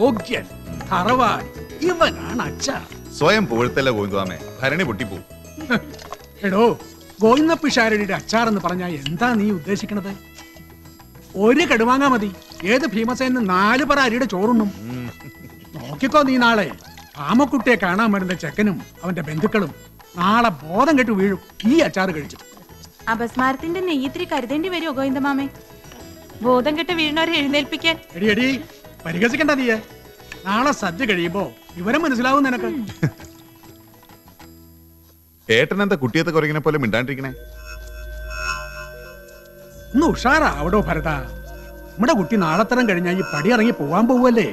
യോഗ്യൻ തറവാടി ഇവനാണ് അച്ഛ സ്വയം പുകഴ്ത്തല്ല ഗോവിന്ദാമേ ഭരണി പൊട്ടിപ്പോവും. എടോ ഗോവിന്ദ പിഷാരടിയുടെ അച്ചാർ എന്ന് പറഞ്ഞാൽ എന്താ നീ ഉദ്ദേശിക്കണത്? ഒരു കടുവാങ്ങാ മതി. ഏത് ഭീമസേന നാല് പറ അരിയുടെ ചോറുണ്ണും. നോക്കിക്കോ നീ നാളെ. ആമക്കുട്ടിയെ കാണാൻ വരുന്ന ചെക്കനും അവന്റെ ബന്ധുക്കളും നാളെ ബോധം കെട്ട് വീഴും. ഈ അച്ചാർ കഴിച്ചു. അപസ്മാരത്തിന്റെ നെയ്യത്തിരി കരുതേണ്ടി വരുമോ ഗോവിന്ദമാമേ? ബോധം കെട്ട് വീഴുന്നവരെ എഴുന്നേൽപ്പിക്കാൻ. എടി എടി പരിഹസിക്കണ്ട നീയെ. നാളെ സദ്യ കഴിയുമ്പോ വിവരം മനസ്സിലാവും നിനക്ക്. ഏട്ടൻ എന്താ കുട്ടിയത്തെ കുറയ്ക്കണ പോലെ മിണ്ടാണ്ടിരിക്കണേ? ഒന്ന് ഉഷാറാവടോ ഭരത. നമ്മുടെ കുട്ടി നാളത്തരം കഴിഞ്ഞാൽ ഈ പടി ഇറങ്ങി പോവാൻ പോവല്ലേ?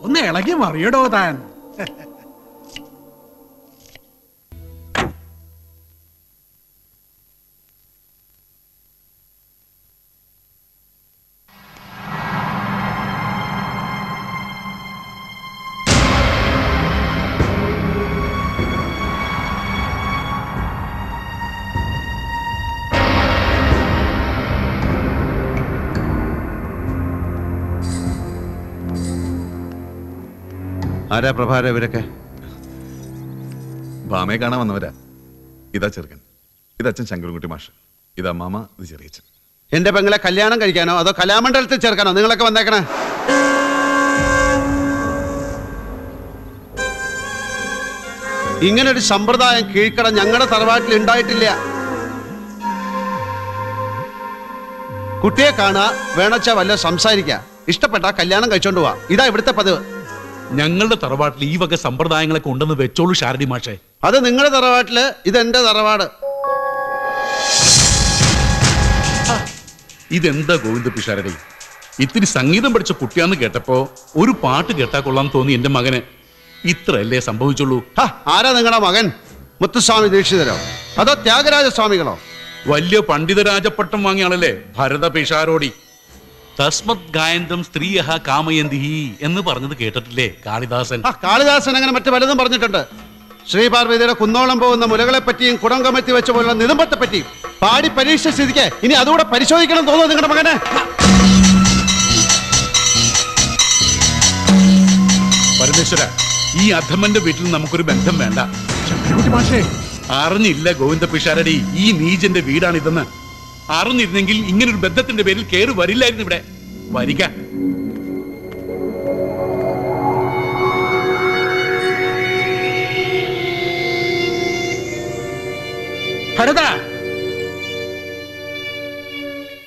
ഒന്ന് ഇളകി മറിയടോ താൻ. ആരാ പ്രഭാര ഇവരൊക്കെ? ഭാമയെ കാണാൻ വന്നവരാ. ഇതാ ചെറുക്കൻ. ഇത് അച്ഛൻ ശങ്കരൻകുട്ടി മാഷ്. ഇത് അമ്മാമ ഇത് ചെറിയച്ഛൻ. എന്റെ പെങ്ങളെ കല്യാണം കഴിക്കാനോ അതോ കലാമണ്ഡലത്തിൽ ചേർക്കാനോ? നിങ്ങളൊക്കെ വന്നേക്കണേ. ഇങ്ങനൊരു സമ്പ്രദായം കീഴ്ക്കട ഞങ്ങളുടെ തറവാട്ടിൽ ഉണ്ടായിട്ടില്ല. കുട്ടിയെ കാണാ വേണച്ച വല്ല സംസാരിക്കുക ഇഷ്ടപ്പെട്ട കല്യാണം കഴിച്ചോണ്ട് പോവാ. ഇതാ ഇവിടുത്തെ പതിവ്. ഞങ്ങളുടെ തറവാട്ടിൽ ഈ വക സമ്പ്രദായങ്ങളൊക്കെ ഉണ്ടെന്ന് വെച്ചോളൂ ഷാരടി മാഷേ. അത് നിങ്ങളുടെ തറവാട്ടിൽ ഇതെന്റെ തറവാട്. ഇതെന്താ ഗോവിന്ദ പിഷാരടി ഇത്തിരി സംഗീതം പഠിച്ച കുട്ടിയാന്ന് കേട്ടപ്പോ ഒരു പാട്ട് കേട്ടാ കൊള്ളാൻ തോന്നി എന്റെ മകന്. ഇത്രയല്ലേ സംഭവിച്ചുള്ളൂ. ആരാ നിങ്ങളുടെ മകൻ? മുത്തുസ്വാമി ദീക്ഷിതരോ? അതോ ത്യാഗരാജ സ്വാമികളോ വലിയ പണ്ഡിതരാജപ്പട്ടം വാങ്ങിയ ആളല്ലേ? ഭരത പിഷാരോടി തസ്മത് ഗായന്തം സ്ത്രീയഹ കാമയന്തി എന്ന് പറഞ്ഞത് കേട്ടിട്ടില്ലേ കാളിദാസൻ? ആ കാളിദാസൻ അങ്ങനെ മറ്റു പലതും പറഞ്ഞിട്ടുണ്ട്. ശ്രീ പാർവതിയുടെ കുന്നോളം പോകുന്ന മുലകളെ പറ്റിയും കുടം കമത്തി വെച്ച പോലുള്ള നിതമ്പത്തെ പറ്റിയും പാടി പരീക്ഷ സ്ഥിതിക്ക് ഇനി അതുകൂടെ പരിശോധിക്കണം തോന്നുന്നു നിങ്ങളുടെ മകനെ. പരമേശ്വര ഈ അധമന്റെ വീട്ടിൽ നമുക്കൊരു ബന്ധം വേണ്ട. അറിഞ്ഞില്ല ഗോവിന്ദ പിഷാരടി ഈ നീജന്റെ വീടാണിതെന്ന്. അറിഞ്ഞിരുന്നെങ്കിൽ ഇങ്ങനൊരു ബന്ധത്തിന്റെ പേരിൽ കേറി വരില്ലായിരുന്നു ഇവിടെ. വരിക.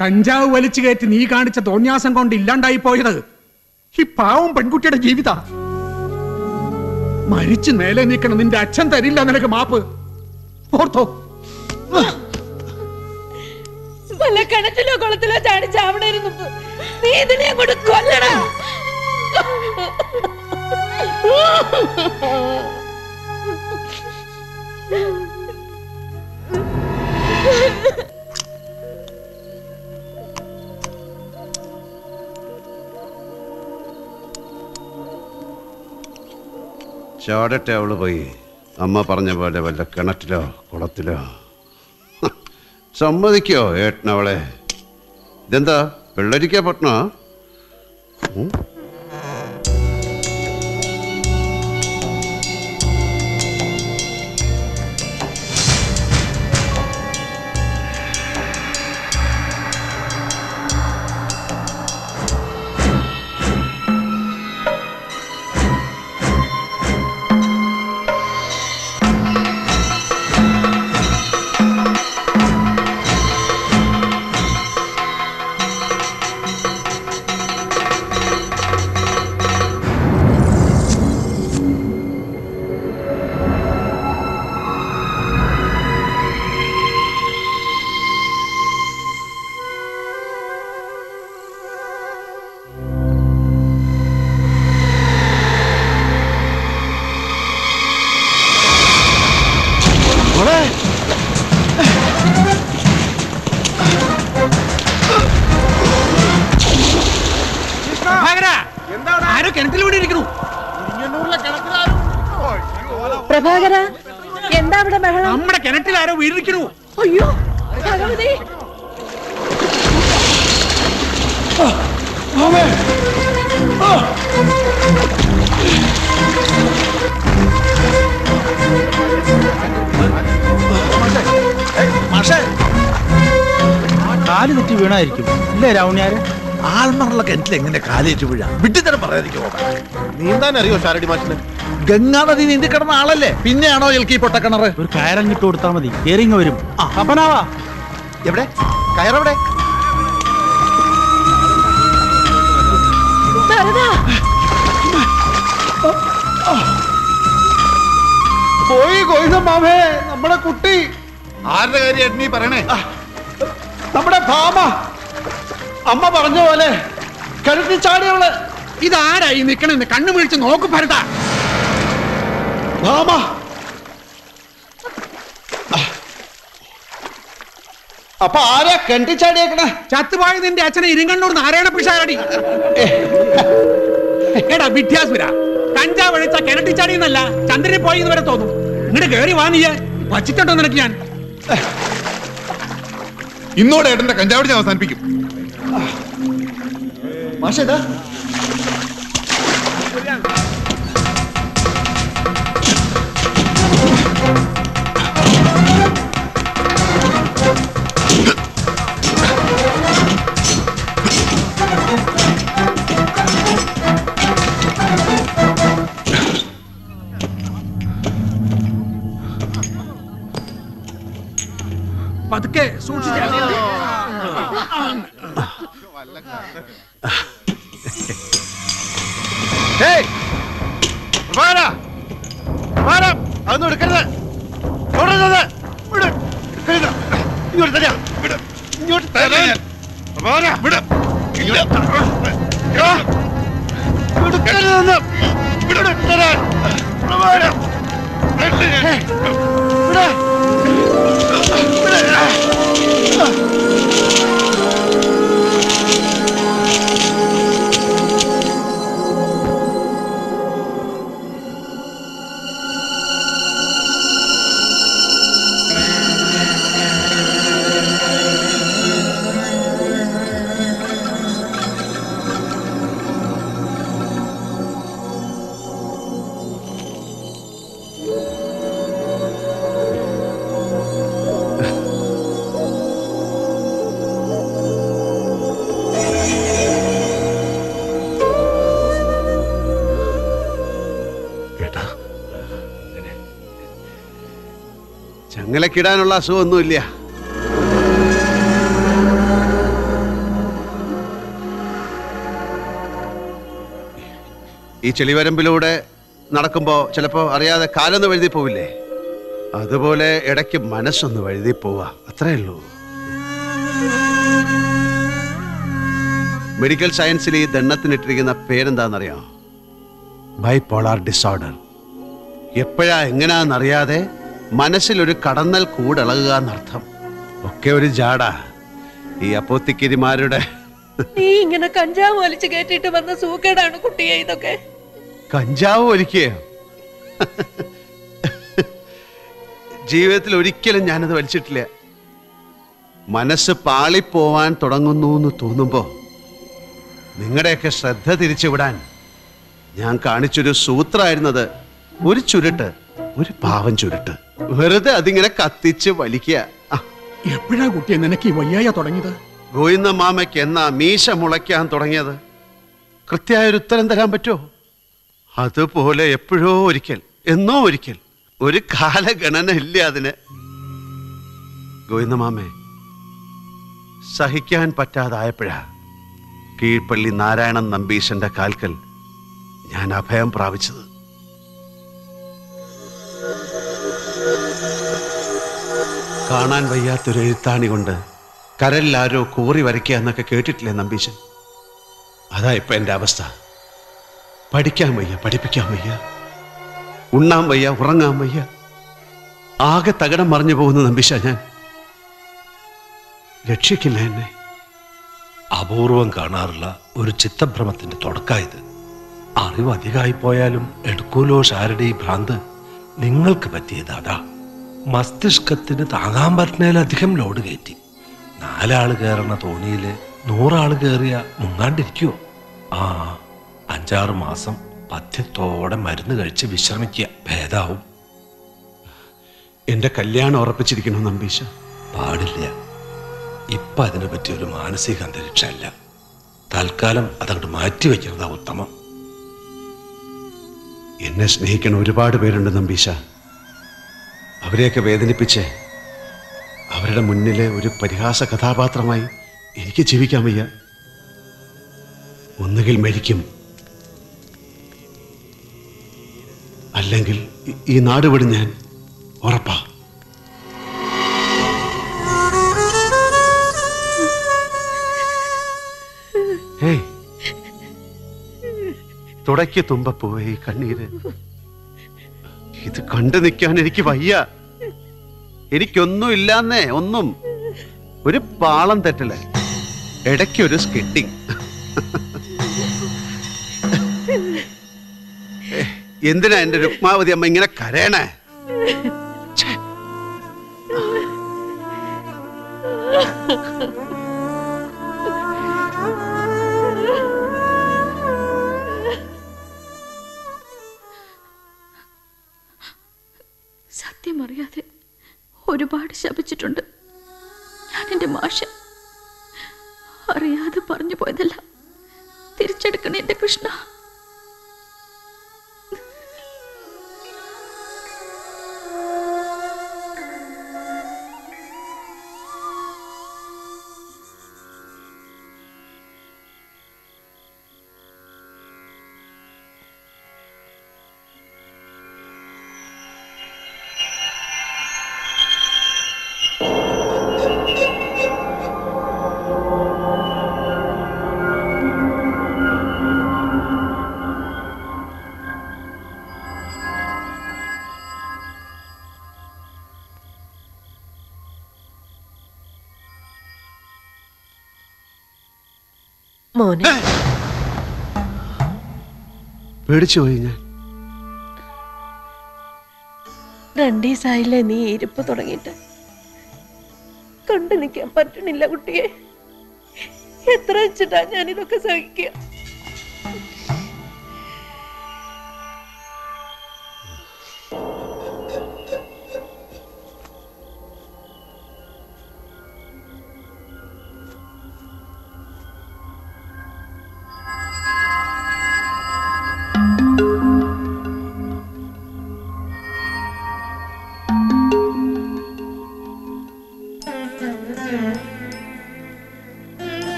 കഞ്ചാവ് വലിച്ചു കയറ്റി നീ കാണിച്ച തോന്യാസം കൊണ്ട് ഇല്ലാണ്ടായി പോയത്. ഈ പാവം പെൺകുട്ടിയുടെ ജീവിത. മരിച്ചു നേലെ നീക്കണം നിന്റെ അച്ഛൻ തരില്ല നിനക്ക് മാപ്പ്. ഓർത്തോ. വല്ല കിണറ്റിലോ കുളത്തിലോ ചാടി ചാവണായിരുന്നു നീ ഇതിനെ അങ്ങോട്ട് കൊല്ലണ ചാടട്ടെ അവൾ പോയി. അമ്മ പറഞ്ഞ പോലെ വല്ല കിണറ്റിലോ കുളത്തിലോ സമ്മതിക്കോ ഏട്ടനവളെ? ഇതെന്താ വെള്ളരിക്ക പട്ടണോ? ആ കാൽ തെറ്റി വീണായിരിക്കും. ഇല്ലേ രാവണിയാര്? ആൾമറുള്ള കിണറ്റിൽ എങ്ങനെ കാലേറ്റ് വീഴാ? വിട്ടിത്തരം പറയാതിരിക്കുമോ നീന്താൻ അറിയോ ഷാരടി മാഷിന്? ഗംഗാനദി നീന്തി കിടന്ന ആളല്ലേ? പിന്നെയാണോ എൽക്കി പൊട്ടക്കിണറ്? ഒരു കയറങ്ങിട്ട് കൊടുത്താൽ മതി. കേറിങ്ങ വരും. അപ്പനാവാ എവിടെ? കയറെവിടെ? മാമേ നമ്മുടെ കുട്ടി. ആരുടെ കാര്യമായിട്ട് നീ പറയണേ? നമ്മുടെ ഭാമ. അമ്മ പറഞ്ഞ പോലെ കരുത്തി ചാടിയവൾ ഇതാരായി നിക്കണെന്ന് കണ്ണു വീഴ്ച നോക്കു ഭരത. ഭാമ. അപ്പൊ ആരാ കണ്ടി ചാടിയേക്കണേ? ചത്തുപോയ നിന്റെ അച്ഛനെ ഇരിങ്കണ്ണൂർ നാരായണ പിഷാരടി. എടാ വിദ്യാസുര കഞ്ചാവ് അഴിച്ച കിണറ്റിച്ചാടി എന്നല്ല ചന്ദ്രനെ പോയി എന്ന് വരെ തോന്നും. ഇങ്ങോട്ട് കയറി വാ നീയെ. വച്ചിട്ടുണ്ടോ നിനക്ക് ഞാൻ? ഇന്നോടെ ഏട്ടന്റെ കഞ്ചാവടി ഞാൻ അവസാനിപ്പിക്കും. മാഷേതാ പതുക്കെ സൂക്ഷിച്ച അതൊന്നും എടുക്കരുത് തുടരുന്നത് വിട്. എടുക്കരുത്. ഇങ്ങോട്ട് തരാ വിട്. ഇങ്ങോട്ട് തരാൻ പ്രഭാര. വിട്. ഇങ്ങോട്ട്. ആ. എടുക്കരുതെന്ന്. വിട് തരാൻ. പ്രഭാര. വിട്. വിട്. ചങ്ങലക്കിടാനുള്ള അസുഖമൊന്നുമില്ല. ഈ ചെളിവരമ്പിലൂടെ നടക്കുമ്പോൾ ചിലപ്പോൾ അറിയാതെ കാലൊന്ന് വഴുതി പോവില്ലേ? അതുപോലെ ഇടയ്ക്ക് മനസ്സൊന്ന് വഴുതി പോവാ. അത്രേ ഉള്ളൂ. മെഡിക്കൽ സയൻസിൽ ഈ ദണ്ണത്തിനിട്ടിരിക്കുന്ന പേരെന്താണെന്നറിയാം? Bipolar disorder. എപ്പോഴാ എങ്ങനെയാണെന്നറിയാതെ മനസ്സിലൊരു കടന്നൽ കൂടിളകുക എന്നർത്ഥം. ഒക്കെ ഒരു ജാടാ. ഈ അപ്പോത്തിക്കിരിമാരുടെ നീ ഇങ്ങനെ കഞ്ചാവ് വലിച്ചു കയറ്റിട്ട് വന്ന സൂക്കേടാണ് കുട്ടിയെ ഇതൊക്കെ. കഞ്ചാവ് വലിക്കുകയോ? ജീവിതത്തിൽ ഒരിക്കലും ഞാനത് വലിച്ചിട്ടില്ല. മനസ്സ് പാളിപ്പോവാൻ തുടങ്ങുന്നു എന്ന് തോന്നുമ്പോ നിങ്ങളുടെയൊക്കെ ശ്രദ്ധ തിരിച്ചുവിടാൻ ഞാൻ കാണിച്ചൊരു സൂത്രമായിരുന്നത് ഒരു ചുരുട്ട് ഒരു പാവം ചുരുട്ട്. വെറുതെ അതിങ്ങനെ കത്തിച്ച് വലിക്കുക. എപ്പോഴാ കുട്ടിയെ നിനക്ക് ഈ വയ്യായ തുടങ്ങിയത്? ഗോയിന്ന മാമയ്ക്ക് എന്നാ മീശ മുളയ്ക്കാൻ തുടങ്ങിയത്? കൃത്യമായ ഒരു ഉത്തരം തരാൻ പറ്റുമോ? അതുപോലെ എപ്പോഴോ ഒരിക്കൽ എന്നോ ഒരിക്കൽ. ഒരു കാലഗണന ഇല്ല അതിന്. ഗോവിന്ദ മാമേ സഹിക്കാൻ പറ്റാതായപ്പോഴാ കീഴ്പള്ളി നാരായണൻ നമ്പീശന്റെ കാൽക്കൽ ഞാൻ അഭയം പ്രാപിച്ചത്. കാണാൻ വയ്യാത്തൊരു എഴുത്താണി കൊണ്ട് കരലിൽ ആരോ കോറി വരയ്ക്കുക എന്നൊക്കെ കേട്ടിട്ടില്ലേ നമ്പീശൻ? അതാ ഇപ്പം എന്റെ അവസ്ഥ. പഠിക്കാൻ വയ്യ പഠിപ്പിക്കാൻ വയ്യ. ഉണ്ണാൻ വയ്യ ഉറങ്ങാൻ വയ്യ. ആകെ തകടം മറിഞ്ഞു പോകുന്ന നമ്പീശ ഞാൻ. രക്ഷിക്കില്ല എന്നെ. അപൂർവം കാണാറുള്ള ഒരു ചിത്തഭ്രമത്തിന്റെ തുടക്കായത് അറിവ് അധികമായി പോയാലും എടുക്കൂലോ ശാരടി ഭ്രാന്ത് നിങ്ങൾക്ക് പറ്റിയതാടാ മസ്തിഷ്കത്തിന് താങ്ങാൻ പറ്റുന്നതിലധികം ലോഡ് കയറ്റി. നാലാൾ കയറണ തോണിയിൽ നൂറാൾ കയറിയ മുങ്ങാണ്ടിരിക്കുവോ? ആ അഞ്ചാറ് മാസം പഥ്യത്തോടെ മരുന്ന് കഴിച്ച് വിശ്രമിക്കുക. ഭേദാവും. എന്റെ കല്യാണം ഉറപ്പിച്ചിരിക്കണോ നമ്പീശ? പാടില്ല. ഇപ്പൊ അതിനെ പറ്റി ഒരു മാനസിക അന്തരീക്ഷമല്ല തൽക്കാലം അതങ്ങോട്ട് മാറ്റി വയ്ക്കുന്നതാ ഉത്തമം. എന്നെ സ്നേഹിക്കണ ഒരുപാട് പേരുണ്ട് നമ്പീശ. അവരെയൊക്കെ വേദനിപ്പിച്ച് അവരുടെ മുന്നിലെ ഒരു പരിഹാസ കഥാപാത്രമായി എനിക്ക് ജീവിക്കാൻ വയ്യ. ഒന്നുകിൽ മരിക്കും. അല്ലെങ്കിൽ ഈ- നാട് വിടും ഞാൻ. ഉറപ്പാ. ഏയ് തുടയ്ക്ക് തുമ്പപ്പോയി കണ്ണീര്. കണ്ടു നിൽക്കാൻ എനിക്ക് വയ്യ. എനിക്കൊന്നും ഇല്ലാന്നേ ഒന്നും. ഒരു പാളം തെറ്റൽ ഇടയ്ക്ക് ഒരു സ്കിഡിങ്. എന്തിനാ എന്റെ രുക്മാവതി അമ്മ ഇങ്ങനെ കരയണേ? Ha ha സത്യം ഒരുപാട് ശപിച്ചിട്ടുണ്ട്. ഞാൻ എന്റെ മാഷ അറിയാതെ പറഞ്ഞു പോയതല്ല. തിരിച്ചെടുക്കണേ എന്റെ കൃഷ്ണ. മോനെ. പേടിച്ചു പോയി ഞാൻ. രണ്ടീസായില്ലേ നീ ഇരിപ്പ് തുടങ്ങിയിട്ട്? കണ്ടു നിൽക്കാൻ പറ്റണില്ല കുട്ടിയെ. എത്ര വെച്ചിട്ടാ ഞാനിതൊക്കെ സഹിക്കുക?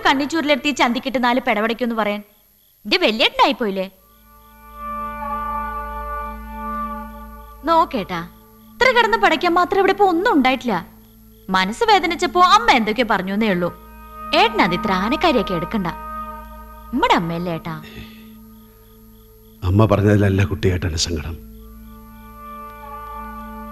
ഒരു കണ്ണിച്ചൂരിലെത്തി ചന്തിക്കിട്ട് നാല് പെടവടയ്ക്കൊന്ന് പറയാൻ. എന്റെ വലിയേട്ടനായി പോയില്ലേ? നോക്കേട്ടാ ഇത്ര കിടന്ന് പടയ്ക്കാൻ മാത്രം ഇവിടെ ഇപ്പൊ ഒന്നും ഉണ്ടായിട്ടില്ല. മനസ്സ് വേദനിച്ചപ്പോ അമ്മ എന്തൊക്കെ പറഞ്ഞു എന്നേ ഉള്ളൂ. ഏട്ടൻ അത് ഇത്ര ആനക്കാരിയൊക്കെ എടുക്കണ്ട. നമ്മുടെ അമ്മയല്ലേ ഏട്ടാ? അമ്മ പറഞ്ഞതിലല്ല കുട്ടിയേട്ടന്റെ സങ്കടം.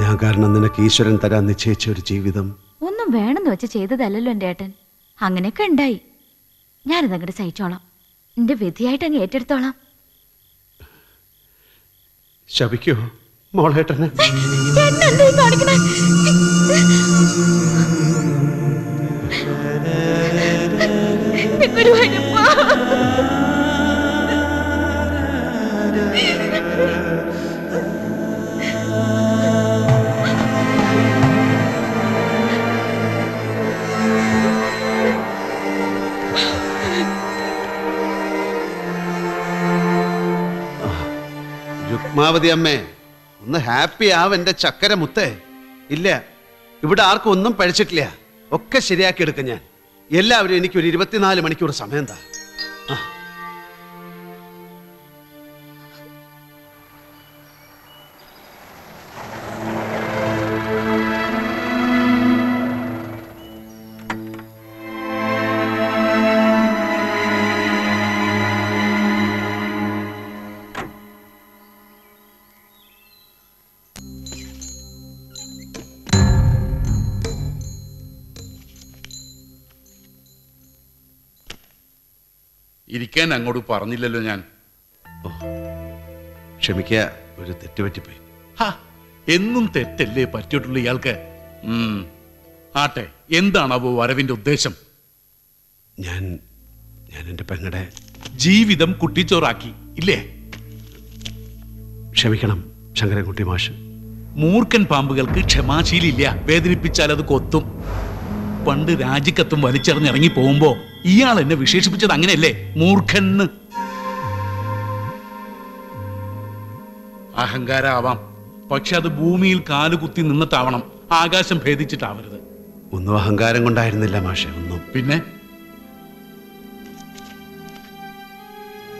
ഞാൻ കാരണം നിനക്ക് ഈശ്വരൻ തരാൻ നിശ്ചയിച്ച ഒരു ജീവിതം ഒന്നും വേണമെന്ന് വെച്ച് ചെയ്തതല്ലല്ലോ എന്റെ ഏട്ടൻ. അങ്ങനെയൊക്കെ ഉണ്ടായി. ഞാനിതങ്ങോട്ട് സഹിച്ചോളാം. എന്റെ വിധിയായിട്ട് അങ്ങ് ഏറ്റെടുത്തോളാം. ശപിക്കോ മോളേട്ടനെ? കാണിക്കണേ? രുക്മാവതി അമ്മേ ഒന്ന് ഹാപ്പി ആവ് എന്റെ ചക്കര മുത്തേ. ഇല്ല ഇവിടെ ആർക്കും ഒന്നും പഴിച്ചിട്ടില്ല. ഒക്കെ ശരിയാക്കി എടുക്കും ഞാൻ. എല്ലാവരും എനിക്കൊരു ഇരുപത്തിനാല് മണിക്കൂർ സമയം താ ആ. ഇരിക്കാൻ അങ്ങോട്ട് പറഞ്ഞില്ലല്ലോ ഞാൻ. ക്ഷമിക്കുക ഒരു തെറ്റുപറ്റിപ്പോയി. ഹാ എന്നും തെറ്റല്ലേ പറ്റിയിട്ടുള്ളൂ ഇയാൾക്ക്? ഉം. ആട്ടെ എന്താണാവോ വരവിന്റെ ഉദ്ദേശം? ഞാൻ ഞാൻ എന്റെ പെങ്ങടെ ജീവിതം കുട്ടിച്ചോറാക്കി ഇല്ലേ? ക്ഷമിക്കണം ശങ്കരൻകുട്ടി മാഷ്. മൂർഖൻ പാമ്പുകൾക്ക് ക്ഷമാശീലില്ല. വേദനിപ്പിച്ചാൽ അത് കൊത്തും. പണ്ട് രാജിക്കത്തും വലിച്ചെറിഞ്ഞിറങ്ങി പോകുമ്പോ ഇയാൾ എന്നെ വിശേഷിപ്പിച്ചത് അങ്ങനെയല്ലേ? മൂർഖന്ന് അഹങ്കാരാവാം. പക്ഷെ അത് ഭൂമിയിൽ കാലുകുത്തി നിന്നിട്ടാവണം. ആകാശം ഭേദിച്ചിട്ടാവരുത്. ഒന്നും അഹങ്കാരം കൊണ്ടായിരുന്നില്ല മാഷെ ഒന്നും. പിന്നെ?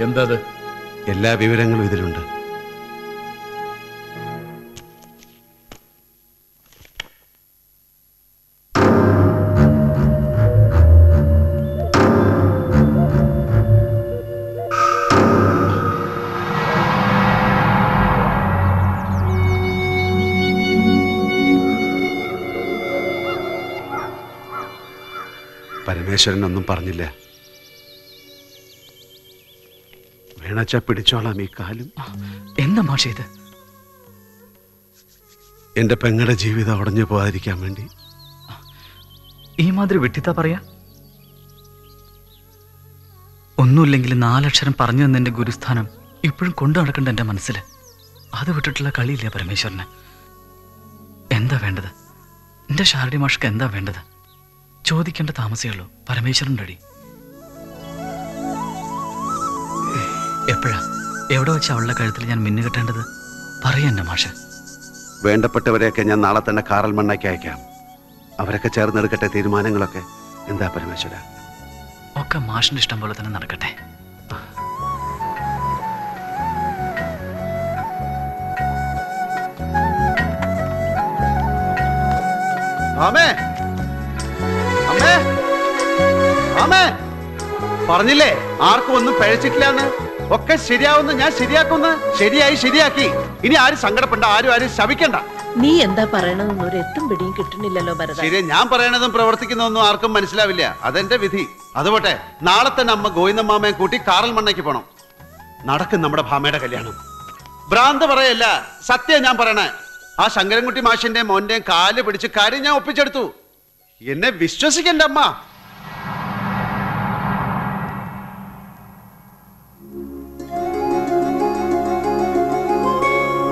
എന്തത്? എല്ലാ വിവരങ്ങളും ഇതിലുണ്ട്. പരമേശ്വരൻ ഒന്നും പറഞ്ഞില്ല. വേണച്ച പിടിച്ചോളാം ഈ കാലും. എന്താ മാഷ ഇത്? എന്റെ പെങ്ങളുടെ ജീവിതം ഉടഞ്ഞു പോകാതിരിക്കാൻ വേണ്ടി. ഈ മാതിരി വിട്ടിത്താ പറയാ? ഒന്നുമില്ലെങ്കിൽ നാലക്ഷരം പറഞ്ഞു തന്ന എന്റെ ഗുരുസ്ഥാനം ഇപ്പോഴും കൊണ്ടു നടക്കണ്ട എന്റെ മനസ്സിൽ അത് വിട്ടിട്ടുള്ള കളിയില്ല പരമേശ്വരന്? എന്താ വേണ്ടത്? എന്റെ ഷാരടി മാഷ്ക്ക് എന്താ വേണ്ടത്? ചോദിക്കേണ്ട താമസേ ഉള്ളൂ. പരമേശ്വരൻ റെഡി എപ്പോഴാ? എവിടെ വെച്ച് അവളുടെ കഴുത്തിൽ ഞാൻ മിന്നു കെട്ടേണ്ടത്? പറയന്നെ മാഷെ. വേണ്ടപ്പെട്ടവരെയൊക്കെ ഞാൻ നാളെ തന്നെ കാറൽ മണ്ണാക്കി അയക്കാം. അവരൊക്കെ ചേർന്നെടുക്കട്ടെ തീരുമാനങ്ങളൊക്കെ. എന്താ പരമേശ്വര? ഒക്കെ മാഷിന്റെ ഇഷ്ടം പോലെ തന്നെ നടക്കട്ടെ. ആമേ പറഞ്ഞില്ലേ ആർക്കും ഒന്നും പഴച്ചിട്ടില്ലാന്ന്? ഒക്കെ ശരിയാവുന്ന ഞാൻ ശരിയാക്കുന്ന. ശരിയായി ശരിയാക്കി. ഇനി ആരും സങ്കടപ്പെടണ്ട ആരും ആരും ശവിക്കണ്ട നീ എന്താ പറയണതെന്ന് ഒരു എത്തും പിടിയും കിട്ടുന്നില്ലല്ലോ ഭരത ശരി ഞാൻ പറയണതും പ്രവർത്തിക്കുന്നതൊന്നും ആർക്കും മനസ്സിലാവില്ല. അതെന്റെ വിധി. അതുപോട്ടെ നാളെ തന്നെ അമ്മ ഗോവിന്ദമാമയെ കൂട്ടി കാറൽ മണ്ണയ്ക്ക് പോണം. നടക്കും നമ്മുടെ ഭാമയുടെ കല്യാണം. ഭ്രാന്ത് പറയല്ല സത്യം ഞാൻ പറയണേ. ആ ശങ്കരൻകുട്ടി മാഷിന്റെ മോന്റെയും കാൽ പിടിച്ച് കാര്യം ഞാൻ ഒപ്പിച്ചെടുത്തു. എന്നെ വിശ്വസിക്കണ്ട അമ്മ.